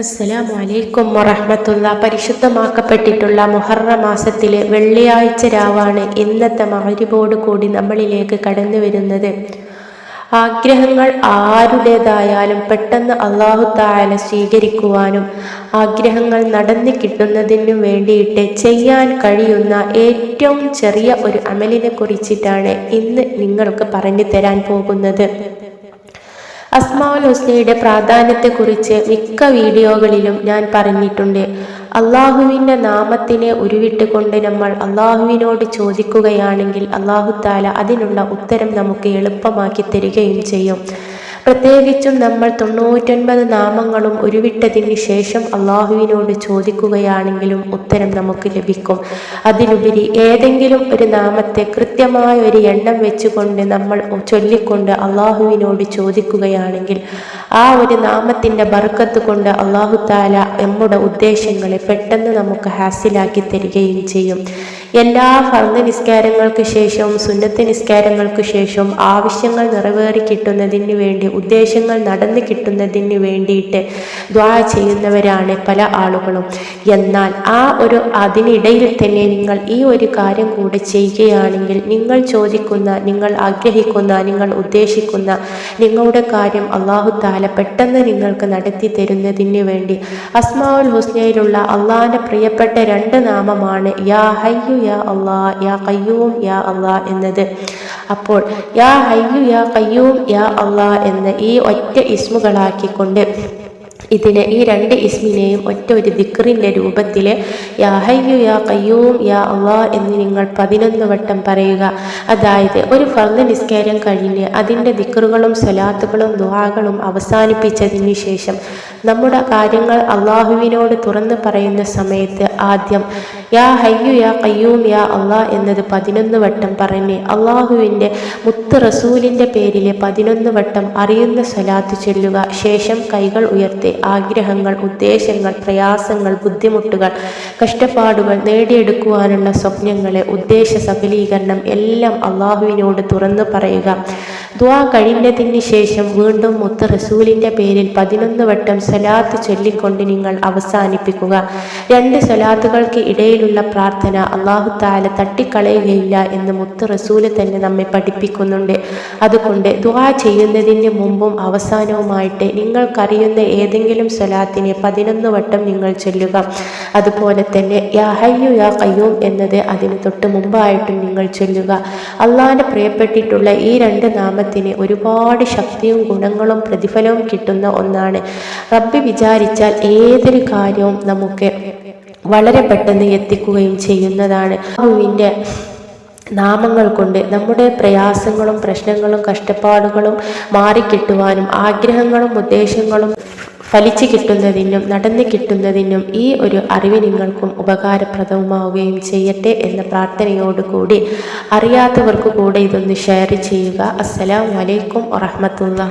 അസ്സലാമു അലൈക്കും വറഹമത്തുള്ള. പരിശുദ്ധമാക്കപ്പെട്ടിട്ടുള്ള മുഹറ മാസത്തിലെ വെള്ളിയാഴ്ച രാവാണ് ഇന്നത്തെ മകരിബോട് കൂടി നമ്മളിലേക്ക് കടന്നു വരുന്നത്. ആഗ്രഹങ്ങൾ ആരുടേതായാലും പെട്ടെന്ന് അള്ളാഹു സ്വീകരിക്കുവാനും ആഗ്രഹങ്ങൾ നടന്നു കിട്ടുന്നതിനും വേണ്ടിയിട്ട് ചെയ്യാൻ കഴിയുന്ന ഏറ്റവും ചെറിയ ഒരു അമലിനെ കുറിച്ചിട്ടാണ് ഇന്ന് നിങ്ങൾക്ക് പറഞ്ഞു തരാൻ പോകുന്നത്. അസ്മാഉൽ ഹുസ്നയുടെ പ്രാധാന്യത്തെക്കുറിച്ച് മിക്ക വീഡിയോകളിലും ഞാൻ പറഞ്ഞിട്ടുണ്ട്. അള്ളാഹുവിന്റെ നാമത്തിനെ ഉരുവിട്ടുകൊണ്ട് നമ്മൾ അള്ളാഹുവിനോട് ചോദിക്കുകയാണെങ്കിൽ അള്ളാഹു താല അതിനുള്ള ഉത്തരം നമുക്ക് എളുപ്പമാക്കി തരികയും ചെയ്യും. പ്രത്യേകിച്ചും നമ്മൾ തൊണ്ണൂറ്റൊൻപത് നാമങ്ങളും ഉരുവിട്ടതിന് ശേഷം അള്ളാഹുവിനോട് ചോദിക്കുകയാണെങ്കിലും ഉത്തരം നമുക്ക് ലഭിക്കും. അതിലുപരി ഏതെങ്കിലും ഒരു നാമത്തെ കൃത്യമായ ഒരു എണ്ണം വെച്ചുകൊണ്ട് നമ്മൾ ചൊല്ലിക്കൊണ്ട് അള്ളാഹുവിനോട് ചോദിക്കുകയാണെങ്കിൽ ആ ഒരു നാമത്തിന്റെ ബർക്കത്ത് കൊണ്ട് അള്ളാഹു താല നമ്മുടെ ഉദ്ദേശങ്ങളെ പെട്ടെന്ന് നമുക്ക് ഹാസിലാക്കി തരികയും ചെയ്യും. എല്ലാ ഫർദ് നിസ്കാരങ്ങൾക്ക് ശേഷവും സുന്നത്ത് നിസ്കാരങ്ങൾക്ക് ശേഷവും ആവശ്യങ്ങൾ നിറവേറി കിട്ടുന്നതിന് വേണ്ടി ഉദ്ദേശങ്ങൾ നടന്നു കിട്ടുന്നതിന് വേണ്ടിയിട്ട് ദ്വാ ചെയ്യുന്നവരാണ് പല ആളുകളും. എന്നാൽ ആ ഒരു അതിനിടയിൽ തന്നെ നിങ്ങൾ ഈ ഒരു കാര്യം കൂടെ ചെയ്യുകയാണെങ്കിൽ നിങ്ങൾ ചോദിക്കുന്ന നിങ്ങൾ ആഗ്രഹിക്കുന്ന നിങ്ങൾ ഉദ്ദേശിക്കുന്ന നിങ്ങളുടെ കാര്യം അള്ളാഹു താല പെട്ടെന്ന് നിങ്ങൾക്ക് നടത്തി തരുന്നതിന് വേണ്ടി അസ്മാവുൽ ഹുസ്നയിലുള്ള അള്ളാഹിന്റെ പ്രിയപ്പെട്ട രണ്ട് നാമമാണ് യാ ഹയ്യു യാ അള്ളാ യാ കയ്യൂം യാ അള്ളാ എന്നത്. അപ്പോൾ യാ ഹയ്യു യാ കയ്യൂം യാ അള്ളാ എന്ന് ഈ ഒറ്റ ഇസ്മുകളാക്കിക്കൊണ്ട് ഇതിനെ ഈ രണ്ട് ഇസ്മിനെയും ഒറ്റ ഒരു ദിക്റിന്റെ രൂപത്തിൽ യാ ഹയ്യു യാ കയ്യൂം യാ അള്ളാ എന്ന് നിങ്ങൾ പതിനൊന്ന് വട്ടം പറയുക. അതായത് ഒരു ഫർദ് നിസ്കാരം കഴിഞ്ഞ് അതിന്റെ ദിക്റുകളും സ്വലാത്തുകളും ദുആകളും അവസാനിപ്പിച്ചതിന് ശേഷം നമ്മുടെ കാര്യങ്ങൾ അള്ളാഹുവിനോട് തുറന്ന് പറയുന്ന സമയത്ത് ആദ്യം യാ ഹയ്യു യാ കയ്യൂം യാ അള്ളാ എന്നത് പതിനൊന്ന് വട്ടം പറഞ്ഞ് അള്ളാഹുവിന്റെ മുത്ത് റസൂലിന്റെ പേരിലെ പതിനൊന്ന് വട്ടം അറിയുന്ന സ്വലാത്ത് ചൊല്ലുക. ശേഷം കൈകൾ ഉയർത്തി. ആഗ്രഹങ്ങൾ ഉദ്ദേശങ്ങൾ പ്രയാസങ്ങൾ ബുദ്ധിമുട്ടുകൾ കഷ്ടപ്പാടുകൾ നേടിയെടുക്കുവാനുള്ള സ്വപ്നങ്ങളെ ഉദ്ദേശ സഫലീകരണം എല്ലാം അള്ളാഹുവിനോട് തുറന്നു പറയുക. ദ്വാ കഴിഞ്ഞതിന് ശേഷം വീണ്ടും മുത്ത് റസൂലിന്റെ പേരിൽ പതിനൊന്ന് വട്ടം സലാത്ത് ചൊല്ലിക്കൊണ്ട് നിങ്ങൾ അവസാനിപ്പിക്കുക. രണ്ട് സലാത്തുകൾക്ക് ഇടയിലുള്ള പ്രാർത്ഥന അള്ളാഹു താല തട്ടിക്കളയുകയില്ല എന്ന് മുത്ത് റസൂൽ തന്നെ നമ്മെ പഠിപ്പിക്കുന്നുണ്ട്. അതുകൊണ്ട് ദ്വാ ചെയ്യുന്നതിന് മുമ്പും അവസാനവുമായിട്ട് നിങ്ങൾക്കറിയുന്ന ഏതെങ്കിലും സലാത്തിനെ പതിനൊന്ന് വട്ടം നിങ്ങൾ ചൊല്ലുക. അതുപോലെ തന്നെ യാ ഹയ്യു യാ കയ്യൂം എന്നത് അതിന് തൊട്ട് മുമ്പായിട്ടും നിങ്ങൾ ചൊല്ലുക. അള്ളാഹിന്റെ പ്രിയപ്പെട്ടിട്ടുള്ള ഈ രണ്ട് നാമത്തിന് ഒരുപാട് ശക്തിയും ഗുണങ്ങളും പ്രതിഫലവും കിട്ടുന്ന ഒന്നാണ്. റബ്ബി വിചാരിച്ചാൽ ഏതൊരു കാര്യവും നമുക്ക് വളരെ പെട്ടെന്ന് എത്തിക്കുകയും ചെയ്യുന്നതാണ്. അഹുവിന്റെ നാമങ്ങൾ കൊണ്ട് നമ്മുടെ പ്രയാസങ്ങളും പ്രശ്നങ്ങളും കഷ്ടപ്പാടുകളും മാറിക്കിട്ടുവാനും ആഗ്രഹങ്ങളും ഉദ്ദേശങ്ങളും ഫലിച്ചു കിട്ടുന്നതിനും നടന്നു കിട്ടുന്നതിനും ഈ ഒരു അറിവ് നിങ്ങൾക്കും ഉപകാരപ്രദവുമാവുകയും ചെയ്യട്ടെ എന്ന പ്രാർത്ഥനയോടുകൂടി അറിയാത്തവർക്ക് കൂടെ ഇതൊന്ന് ഷെയർ ചെയ്യുക. അസ്സലാമലൈക്കും വറഹമത്തുള്ള